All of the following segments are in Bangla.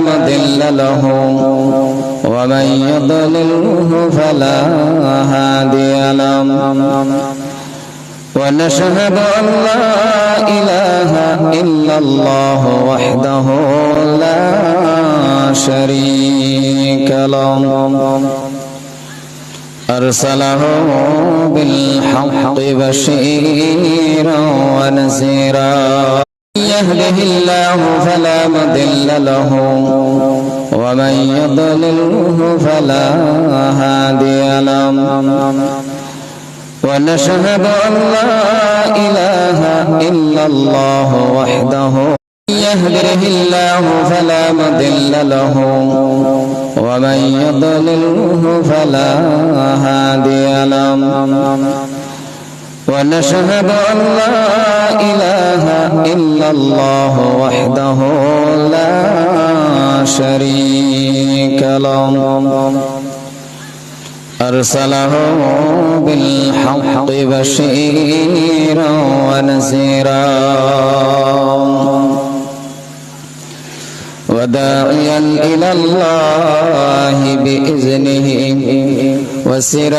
مضل له ومن يضلله فلا هادي له. ونشهد أن لا إله إلا الله وحده لا شريك له. أرسله بالحق بشيرا ونذيرا. يهده الله فلا مضل له ومن يضلله فلا هادي له. ونشهد أن لا إله إلا الله وحده يهده الله فلا مضل له ومن يضلله فلا هادي له. ونشهد أن لا إله إلا الله وحده لا شريك له. أرسله بالحق بشيرا ونذيرا. وداعيا إلى الله بإذنه وسراجا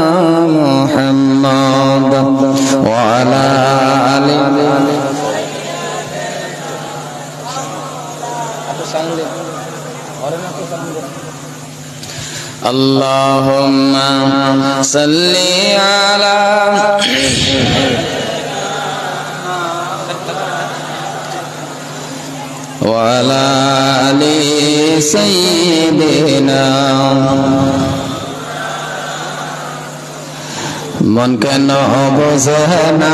وعلى آله اللهم صل على وعلى آل سيدنا মন কেন বোঝে না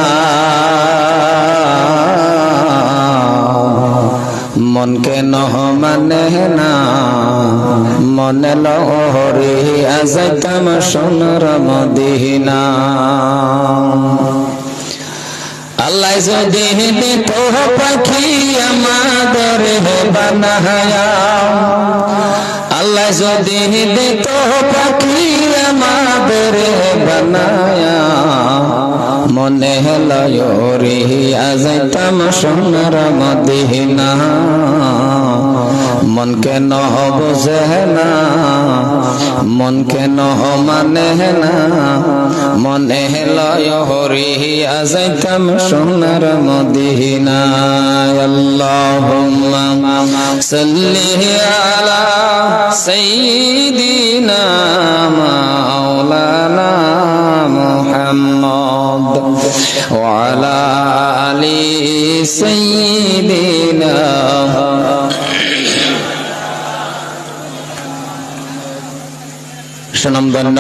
মন কেন মানে না? মনে লহরে আজাইতাম সোনার মদিনা। আল্লাহ যদি দিত পাখি আমাদের বানায়া আল্লাহ যদি দিত পাখি আমাদের বানায়া মনে হলয়রি আজাইতাম সোনার মদিনা। মন কেন বোঝে না মন কেন মানে না মনে লয় হরি আজাইতাম সোনার মদিনা আল্লাহুম্মা সাল্লি আলা সাইয়্যিদিনা মাওলানা মুহাম্মদ ওয়া আলা আলি সুনামধন্য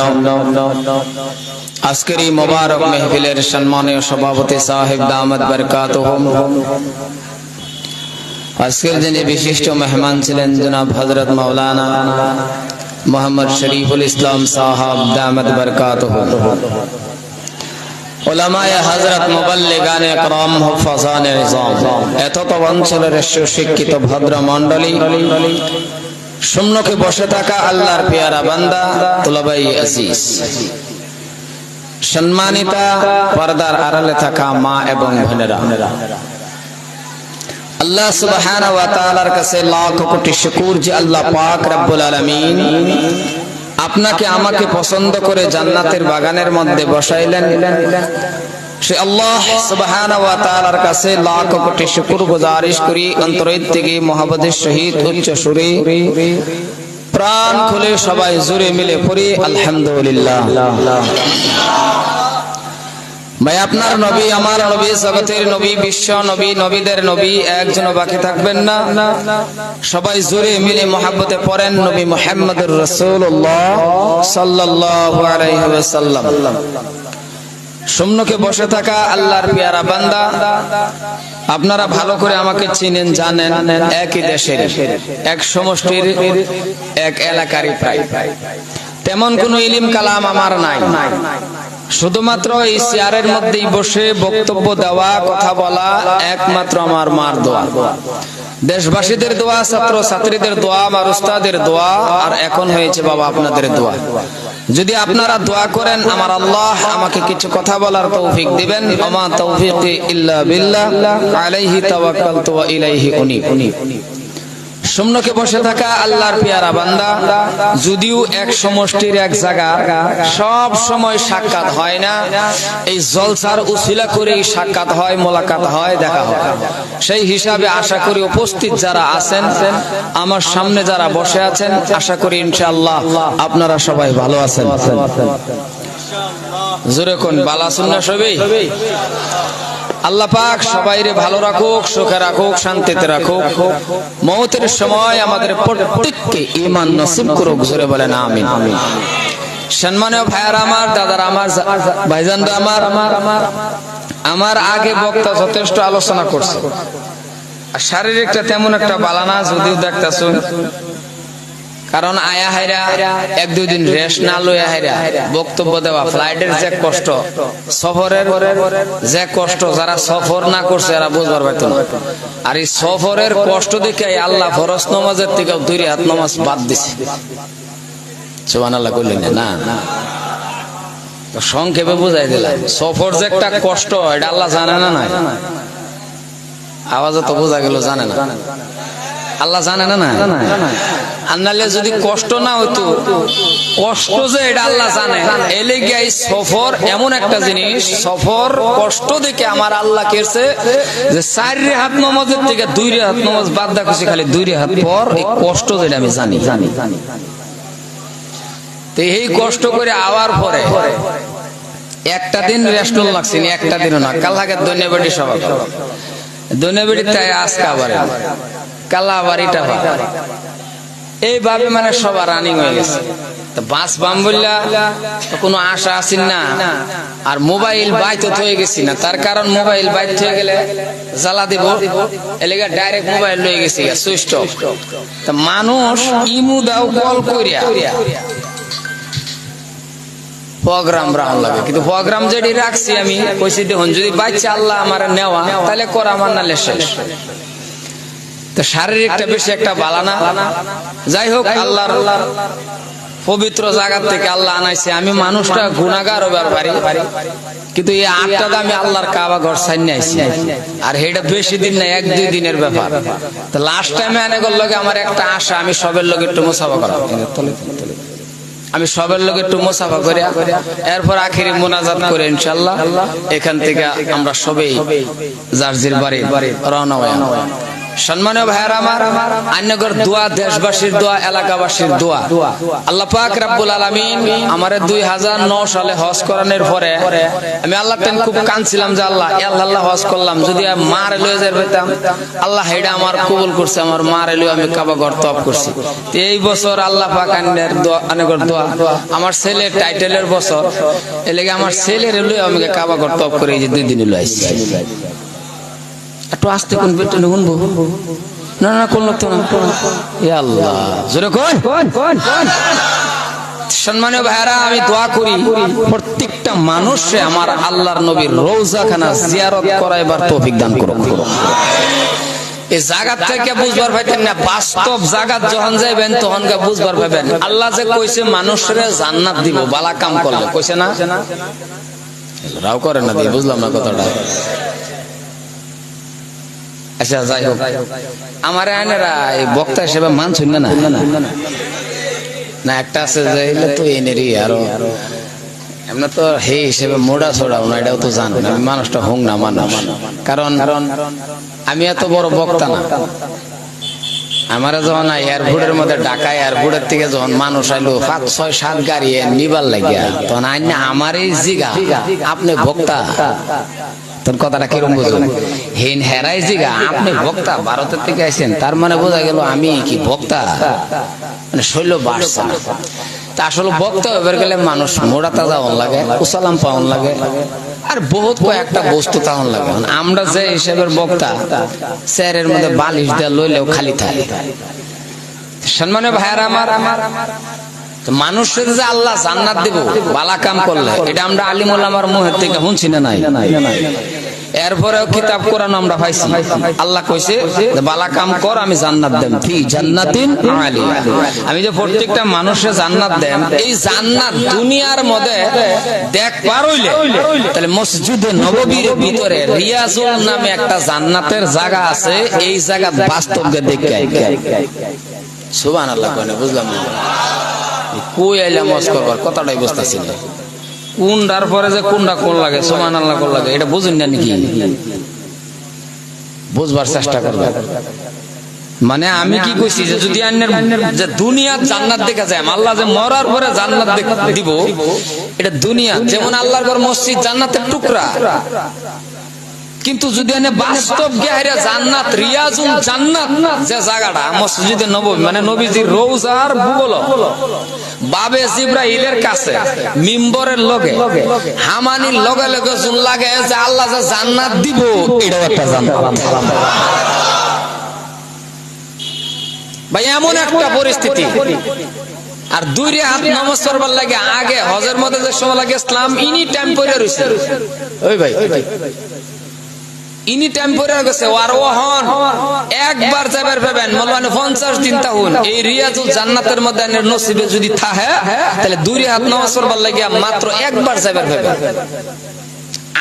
আজকের এই মোবারক মেহফিলের সম্মানীয় সভাপতি সাহেব দামদ বরকাত আজকের যিনি বিশিষ্ট মেহমান ছিলেন জনাব হজরত মৌলানা মোহাম্মদ শরীফুল ইসলাম সাহাব দামদ বরকাত ওলামায়ে হযরত মুবাল্লিগান ইকরাম হুফাজান এত অঞ্চলের সুশিক্ষিত ভদ্র মণ্ডলী সম্মুখে বসে থাকা আল্লাহর পেয়ারা বান্দা তুলাবাই আজিজ। সম্মানিতা পর্দার আড়ালে থাকা মা এবং বোনেরা। আল্লাহ সুবহানাহু ওয়া তাআলার কাছে লাখ কোটি শুকর যে আল্লাহ পাক রব্বুল আলামিন আপনাকে আমাকে পছন্দ করে জান্নাতের বাগানের মধ্যে বসাইলেন। সে আল্লাহ তাআলার কাছে লাখ কোটি শুকর গুজারিশ করি, অন্তরের থেকে মহাবতের সহিত উচ্চ সুরে প্রাণ খুলে সবাই জুড়ে মিলে পড়ি, আলহামদুলিল্লাহ। ভাই, আপনার নবী, আমার নবী, জগতের নবী, বিশ্ব নবী, নবীদের নবী একজন বাকি থাকবেন না। সবাই জোরে মিলে মহাব্বতে পড়েন নবী মোহাম্মদুর রাসূলুল্লাহ সাল্লাল্লাহু আলাইহি ওয়াসাল্লাম। সম্মুখে বসে থাকা আল্লাহর পেয়ারা বান্দা। আপনারা ভালো করে আমাকে চিনেন, জানেন, একই দেশের, এক সমষ্টির, এক এলাকারই প্রায়। তেমন কোন ইলিম কালাম আমার নাই। শুধুমাত্র এই চেয়ারের মধ্যেই বসে বক্তব্য দেওয়া, কথা বলা, একমাত্র আমার মার দোয়া। দেশবাসীদের দোয়া ছাত্র ছাত্রীদের দোয়া, আমার উস্তাদের দোয়া, আর এখন হয়েছে বাবা আপনাদের দোয়া। যদি আপনারা দোয়া করেন, আমার আল্লাহ আমাকে কিছু কথা বলার তৌফিক দিবেন। আমা তৌফিক ইল্লা বিল্লাহ, আলাইহি তাওয়াক্কালতু ওয়া ইলাইহি উনি সম্মুখে বসে থাকা আল্লাহর পেয়ারা বান্দা, যদিও এক সমষ্টির এক জায়গা, সব সময় সাক্ষাৎ হয় না। এই জলসার উসিলা করেই সাক্ষাৎ হয়, মোলাকাত হয়, দেখা হয়। সেই হিসাবে আশা করি উপস্থিত যারা আছেন, আমার সামনে যারা বসে আছেন, আশা করি ইনশাআল্লাহ আপনারা সবাই ভালো আছেন। জোরে কোন, বালা শুননা সবই? আল্লাহ পাক সবাইরে ভালো রাখুক, সুখে রাখুক, শান্তিতে রাখুক। মৌতের সময় আমাদের প্রত্যেককে ইমান নসিব করুক, জোরে বলেন, আমিন। সম্মানীয় ভাইয়ার আমার, দাদার আমার, ভাইজানরা আমার আমার আমার আমার আগে বক্তা যথেষ্ট আলোচনা করছে। শারীরিকটা তেমন একটা বালানা যদিও দেখতেছ। কারণ আয়া হাইরা এক দুই দিন রেস্ট না লইয়া হাইরা বক্তব্য দেওয়া ফ্লাইটের যে কষ্ট, সফরের যে কষ্ট, যারা সফর না করছে এরা বুঝবার পারত না। আর এই সফরের কষ্ট দেখে আল্লাহ ফরস নমাজের থেকে দুই হাত নমাজ বাদ দিছে। সোবান আল্লাহ করলেন না। তো সংক্ষেপে বুঝাই দিলাম, সফর যে একটা কষ্ট, এটা আল্লাহ জানে না নাই? আওয়াজে তো বোঝা গেল জানে না। আল্লাহ জানে না না আন্নালে যদি কষ্ট না হতো কষ্ট যে এটা আল্লাহ জানে। এলে গিয়ে সফর এমন একটা জিনিস, সফর কষ্ট দেখে আমার আল্লাহ কেছে যে চার হাত নমাজের থেকে দুই হাত নমাজ বাদ দেখছি খালি দুই হাত পর এই কষ্ট যেটা আমি জানি। জানি জানি তো এই কষ্ট করে আওয়ার পরে একটা দিন রেস্ট লাগছে একটা দিনও না। কাল লাগে দৈন্যবাড়ি সবাই দৈন্যবাড়ি তাই আজকে আবার কালা বাড়িটা এইভাবে মানে সবার রানিং হয়ে গেছে। বাস বাম বললা কোনো আশা আছেন না? আর মোবাইল বাইত হয়ে গেছি না, তার কারণ মোবাইল বাইত হয়ে গেলে জ্বালা দিব। এলাকা ডাইরেক্ট মোবাইল লয়ে গেছি সুইচ তা মানুষ ইমু দাও কল করিয়া প্রোগ্রাম রাখা লাগে। কিন্তু প্রোগ্রাম যেটি রাখছি আমি যদি বাচ্চা আল্লাহ আমার নেওয়া, তাহলে করা আমার নালে শেষ। তো শারীরিকটা বেশি একটা বালানা যাই হোক আল্লাহর পবিত্র জায়গা থেকে আল্লাহ আনাইছে। আমি মানুষটা গুণাগার হবার পারি। কিন্তু এই আটটা আমি আল্লাহর কাবা ঘর সাইনে আইছি। আর এটা বেশি দিন না এক দুই দিনের ব্যাপার। তো লাস্ট টাইমে আনে লগে আমার একটা আশা আমি সবের লগে একটু মুসাফা করা আমি সবের লোক একটু মুসাফা করে এরপর আখিরি মোনাজাত করে ইনশাল্লাহ এখান থেকে আমরা সবেই জার্জির বাড়ি রওনা হয়ে সম্মানীয় আমার দেশবাসীর এলাকাবাসীর আল্লাহ পাক আমারে দুই হাজার ন সালে হজ করানোর পরে আমি আল্লাহ খুব কাঁদছিলাম যে আল্লাহ হজ করলাম। যদি পেতাম আল্লাহ হেডা আমার কবুল করছে, আমার মার লয়ে আমি কাবা তপ করছি। এই বছর আল্লাহ পাক দোয়া আমার ছেলের টাইটেলের বছর এলাকা আমার ছেলের লয়ে আমি কাবা তপ করে যে দুই দিন লয়ে একটু আসতে কোন বেটে শুনব না না কোন তো না। আল্লাহ জোরে কোন সম্মানীয় ভাইরা আমি দোয়া করি প্রত্যেকটা মানুষে আমার আল্লাহর নবীর রোজাখানা জিয়ারত করাইবার তৌফিক দান করো এই জাগাত থেকে বুঝবার পাইতেন না বাস্তব জাগাত যখন যাইবেন তখন বুঝবার পাবেন আল্লাহ যে কইছে মানুষের জান্নাত দিব বালা কাম করলে। কইছে না? রাও করে না দিয়ে বুঝলাম না কথাটা। আচ্ছা যাই হোক। আমার আনেরা এই বক্তা হিসেবে মানছেন না না? না, একটা আছে যে তো এনেরই আরও। এমনি তো হে হিসেবে মোড়া ছোড়াও না এটাও তো জানো আমি মানুষটা হোক না মানুষ। কারণ, আমি এত বড় বক্তা না। আমার যখন এয়ারপোর্টের মধ্যে ঢাকা এয়ারপোর্টের থেকে যখন মানুষ আইলো, পাঁচ, ছয়, সাত গাড়ি নিবার লাগিয়া, তখন আইন আমার এই জিগা, আপনি বক্তা। তোর কথাটা কিরম বুঝুন? হেন হেরাই জিগা আপনি বক্তা ভারতের থেকে তার মানে বোঝা গেল আমি কি বক্তা? মানে শৈল বাড়ছে না। তা আসলে বক্তা এবার গেলে মানুষ মোড়া তাজা হন লাগে উসালাম পাওন লাগে আর বহুত কয়েকটা বস্তু তাহন লাগে। মানে আমরা যে হিসেবের বক্তা স্যারের মধ্যে বালিশ দেওয়া লইলেও খালি থাকে। সম্মানীয় ভাইয়ার আমার আমার মানুষের যে আল্লাহ জান্নাত দেব বালা কাম করলে এটা আমরা আলিমুল আমার মুহের থেকে শুনছি না নাই? এরপরেও কিতাব কোরআন আমরা পাইছি। আল্লাহ কইছে, বালা কাম কর, আমি জান্নাত দেম। ফি জান্নাতিন আলিয়া আমি যে প্রত্যেকটা মানুষে জান্নাত দেম, এই জান্নাত দুনিয়ার মধ্যে দেখ পার হইলে, তাহলে মসজিদে নববীর ভিতরে রিয়াজুল নামে একটা জান্নাতের জায়গা আছে, এই জায়গা বাস্তবকে দেখে সুবান আল্লাহ বুঝলাম কই আইলা মজ করবার কথাটাই বুঝতেছি না। কোনটার পরে যে কোনটা কোন লাগে সোমান আল্লাহ কোন লাগে, এটা বুঝুন না নাকি? বুঝবার চেষ্টা করবে মানে আমি কি কইছি যে যদি যে দুনিয়া জান্নাত দেখা যায় আল্লাহ যে মরার পরে জান্নাত দেখ- দিব, এটা দুনিয়া। যেমন আল্লাহর ঘর মসজিদ জান্নাতের টুকরা। কিন্তু যদি এনে বাস্তব জান্নাত, রিয়াজুল জান্নাত, যে জায়গাটা, মসজিদে নববী মানে নবীজির রোজার ভূগোল। বাবে জিব্রাইলের কাছে, মিম্বরের লগে, হামানির লগে লগে জুন লাগে যে আল্লাহ যে জান্নাত দিব, এটাও একটা জান্নাত। ভাই, এমন একটা পরিস্থিতি। আর দুই রে হাত নমস্কার করবার লাগে আগে, হজের মধ্যে যে সময় লাগে ইসলাম, ইনি টাইম পরে রইছে। ওই ভাই। ইনি টেম্পোরারি গেছে আর ওহন একবার যাবার পাবেন মলবানে পঞ্চাশ দিন তাহুন। এই রিয়াজুল জান্নাতের মধ্যে নসিবে যদি থাহে তাহলে দুই হাত নামাজ পড়বার লাগিয়া মাত্র একবার যাবার পাবেন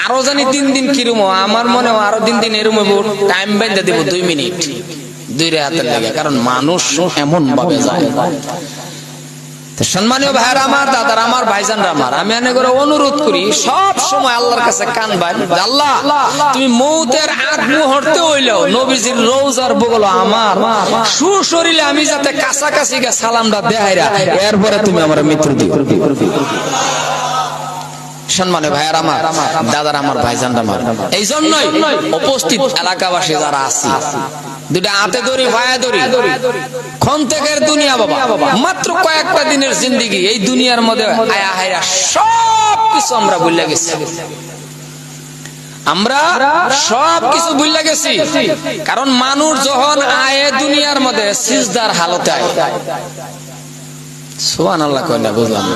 আরও জানি তিন দিন কিরম আমার মনে হয় আরও দিন দিন এরম টাইম বেঁধে দিব দুই মিনিট। দুই হাতের লাগে কারণ মানুষ এমন ভাবে যায়। সম্মানীয় ভাইয়ের, আমার দাদার, আমার ভাইজান আমার, আমি এনে করে অনুরোধ করি, সব সময় আল্লাহর কাছে কান বাই আল্লাহ, তুমি মৌতের আগ মুহূর্তে হইলেও নবীজির রোজার বগল আমার। সুশরীরে আমি যাতে কাছাকাছি সালামটা দেহাইরা, এরপরে তুমি আমার মৃত্যু দিও। সম্মানে ভাইয়ার আমার, দাদার আমার ভাইজানরা আমার। এই জন্যই উপস্থিত এলাকাবাসী যারা আছি দুটা খন্তেকের দুনিয়া বাবা। মাত্র কয়েকটা দিনের এই দুনিয়ার মধ্যে আয়া সব কিছু আমরা ভুলে গেছি। আমরা সব কিছু ভুলে গেছি। কারণ মানুষ যখন আয়ে দুনিয়ার মধ্যে, সিজদার হালতে আয়। সোহান আল্লাহ না। বুঝলাম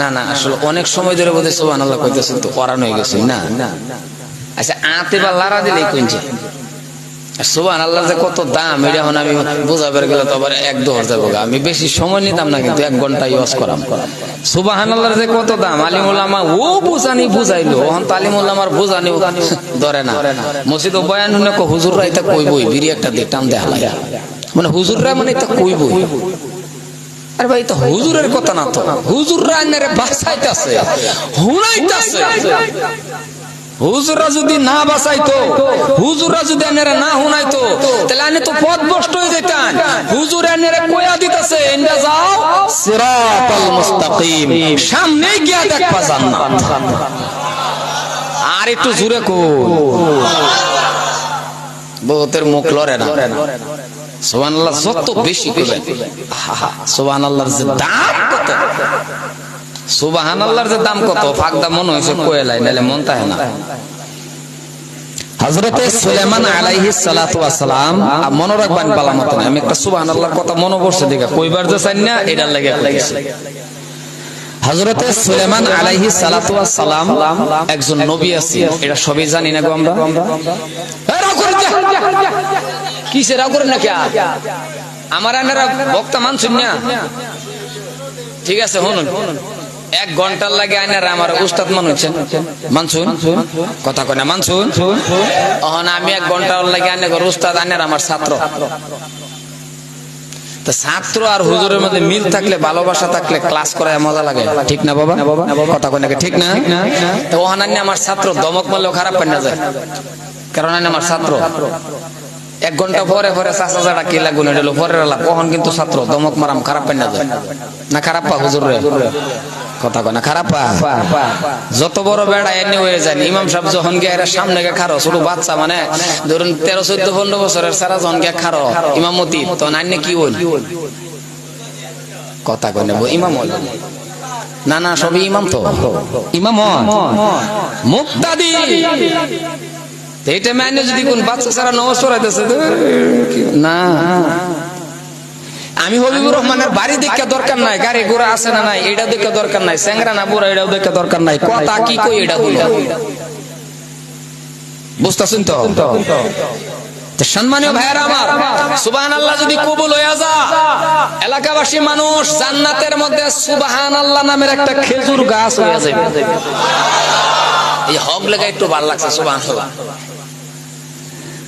না। না, আসলে অনেক সময় ধরে বোধহয় সোহান আল্লাহ কইতেছে তো করানো হয়ে গেছে, না। আচ্ছা আতে বা লারা দিলেই কইছে সোহান আল্লাহ যে কত দাম, এটা এখন আমি বোঝাবার গেলে তো আবার এক দোহর যাব গা। আমি বেশি সময় নিতাম না, কিন্তু এক ঘণ্টা ইউজ করাম। আল্লাহর যে কত দাম আলিমুল্লামা ও বুঝানি বুঝাইলো তো আলিমুল্লামার বুঝানি ধরে না। মসজিদ ও বয়ান হুজুররা এটা কইবই, বিড়ি একটা দিতাম দেখা লাগে মানে হুজুররা মানে এটা কইবই। আরে ভাই, তো হুজুরের কথা না তো। হুজুররা আইনারে বাঁচাইতাছে, হুনাইতাছে। যদি না বাঁচাইতো, হুজুররা যদি আইনারে না হুনাইতো, তাহলে তো পথ ভ্রষ্ট হয়ে যেতেন হুজুর আইনারে কইয়া দিতাছে যাও সিরাতাল মুস্তাকিম সামনে গিয়া দেখবা জান্নাত। আর একটু জুরে কো বহুতের মুখ লড়ে না। সোহান আল্লাহ যত বেশি করবেন সোহান আল্লাহর যে দাম কত? সুবাহান আল্লাহর যে দাম কত? ফাঁক দাম মনে হয়েছে কোয়েলাই নাহলে মন তাহে না। আলাইহিস সালাতু ওয়াস সালাম মনে রাখবেন। আমি একটা সুবহান আল্লাহর কথা মনে পড়ছে দেখা। কইবার যে চাই না এটার লাগে আলাইহিস সালাতু ওয়াস সালাম একজন নবী আছে এটা সবই জানি না গো আমরা। এই রাও করে না কে আমার আনারা বক্তা মানছেন না? ঠিক আছে, শুনুন। এক ঘণ্টার লাগে আইনার আমার উস্তাদ মনে হচ্ছে। মানসুন কথা কয় না মানসুন অহন আমি এক ঘণ্টার লাগে আইনার উস্তাদ, আইনার আমার ছাত্র। ছাত্র আর হুজুরের মধ্যে মিল থাকলে, ভালোবাসা থাকলে ক্লাস করায় মজা লাগে। ঠিক না বাবা? কথা কয় ঠিক না? তো ওহান আমার ছাত্র, দমক মারলেও খারাপ পাই না যায় কারণ আমার ছাত্র। এক ঘণ্টা পরে পরে চাষা চাটা কি লাগুন এটা পরে কখন কিন্তু ছাত্র দমক মারাম খারাপ পাই না না খারাপ পা হুজুর কথা কয় না, খারাপ পা। যত বড় বেড়া এনে হয়ে যায়, ইমাম সাহেব যখন গিয়ে এরা সামনে গিয়ে খারো, ছোট বাচ্চা মানে ধরুন তেরো, চোদ্দ, পনেরো বছরের সারা যখন গিয়ে খারো ইমামতি তো নান্য কি হইল? কথা কয় না ইমাম না না, সবই ইমাম তো। ইমাম মুক্তাদি। এটা যদি কোন বাচ্চা সারা না। আমি হবিবুর রহমানের বাড়ি দেখা দরকার নাই, গাড়ি ঘোড়া আছে না নাই, এটা দেখা দরকার নাই স্যাংরা না বুড়া, এটাও দেখা দরকার নাই, কথা কি কই এটা বুঝতেছেন তো? সম্মানীয় ভাইয়েরা আমার সুবাহান আল্লাহ যদি কবুল হয়ে যা, এলাকাবাসী মানুষ জান্নাতের মধ্যে সুবাহান আল্লাহ নামের একটা খেজুর গাছ হয়ে যাবে এই হক লেগে একটু ভালো লাগছে সুবাহান আল্লাহ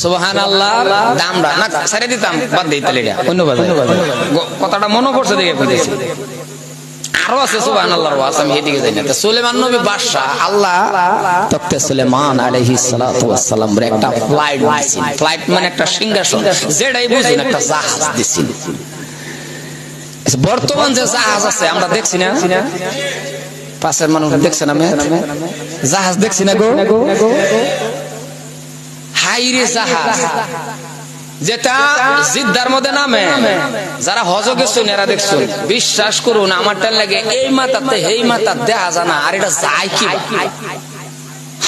সুবহান না সারে দিতাম বাদ দিই তাহলে এটা অন্য বাজার কথাটা মনে পড়ছে দেখে কুদেছি আরও আছে সুবহান আল্লাহর ওয়াজ আমি এদিকে যাই না। সুলেমান নবী বাদশা আল্লাহ তক্তে সুলেমান আলাইহিস সালাতু ওয়াস রে একটা ফ্লাইট দিছেন ফ্লাইট মানে একটা সিংহাসন যেটাই বুঝেন একটা জাহাজ দিছেন বর্তমান যে জাহাজ আছে আমরা দেখছি না। পাশের মানুষ দেখছে না জাহাজ দেখছি না গো? জাহাজ যেটা জিদ্দার মধ্যে নামে। যারা হজ গেছেন এরা দেখছেন বিশ্বাস করুন লাগে এই মাথাতে এই দেখা জানা আর এটা যায় কি?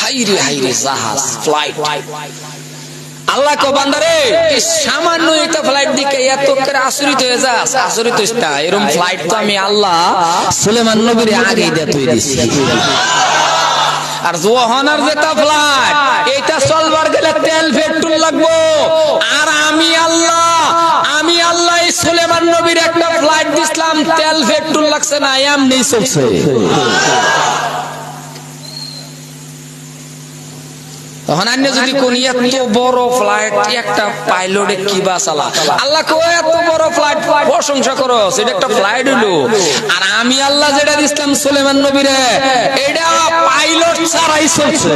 হাইরে হাইরে জাহাজ ফ্লাইট আল্লাহ সামান্য এটা ফ্লাইট দিকে এত করে আচরিত হয়ে যা আচরিত না। এরকম ফ্লাইট তো আমি আল্লাহ সুলেমান নবীর আগে দিয়ে তুই আর জোহানার যেটা ফ্লাইট এটা চলবার গেলে তেল পেট্রোল লাগবো। আর আমি আল্লাহ আমি আল্লাহ সুলেমান নবীর একটা ফ্লাইট দিছিলাম, তেল পেট্রোল লাগছে না, এমনি চলছে। তখন আন্য যদি কোন এত বড় ফ্লাইট একটা পাইলটে কি বা চালা? আল্লাহ কো এত বড় ফ্লাইট প্রশংসা করো সেটা একটা ফ্লাইট হইল। আর আমি আল্লাহ যেটা দিছিলাম সুলেমান নবীরে এটা পাইলট ছাড়াই চলছে।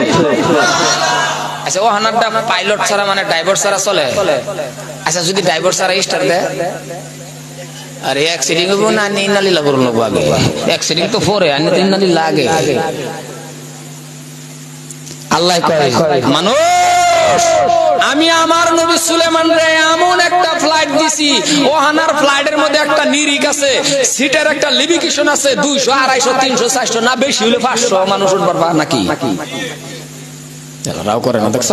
আচ্ছা ও হানারটা পাইলট ছাড়া মানে ড্রাইভার ছাড়া চলে? আচ্ছা যদি ড্রাইভার ছাড়া স্টার দেয়? আরে অ্যাক্সিডেন্ট হইব না নিন নালি লাগর লোক আগে। অ্যাক্সিডেন্ট তো ফোরে আর লাগে আল্লাহ কয় মানুষ আমি আমার নবী সুলেমান রে এমন একটা ফ্লাইট দিছি ও হানার ফ্লাইটের মধ্যে একটা নিরিক আছে সিটের একটা লিমিটেশন আছে দুইশো আড়াইশো তিনশো চারশো না বেশি হলে পাঁচশো মানুষ উঠবার নাকি? রাও করে না দেখছ?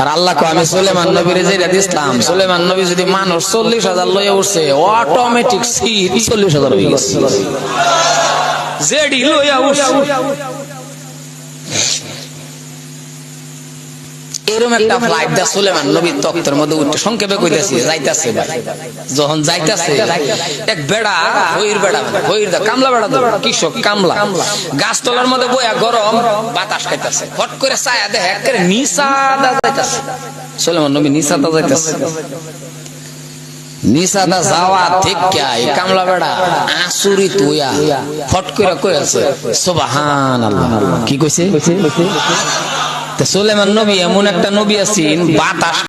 আর আল্লাহ কো আমি সুলেমান নবীর যেটা দিছিলাম সুলেমান নবী যদি মানুষ চল্লিশ হাজার লয়ে উঠছে অটোমেটিক সিট চল্লিশ হাজার হয়ে গেছে। জেডি লইয়া উঠছে। এরকম একটা ফ্লাইট দা সুলেমান নবীর তক্তের মধ্যে উঠতে সংক্ষেপে কইতাছি যাইতাছে ভাই। যখন যাইতাছে এক বেড়া হইর বেড়া হইর দা কামলা বেড়া তো কৃষক কামলা। গাছ তলার মধ্যে বইয়া গরম বাতাস খাইতাছে। হট করে ছায়া দেখে একেবারে নিচা দা যাইতাছে। সুলেমান নবী নিচা দা যাইতাছে। নিসাদা যাওয়া ঠিক এই কামলা বেড়া আসুরি তুইয়া ফট করে কই আছে সুবহান আল্লাহ কি কইছে? সুলেমান নবী এমন একটা নবী আছেন বাতাস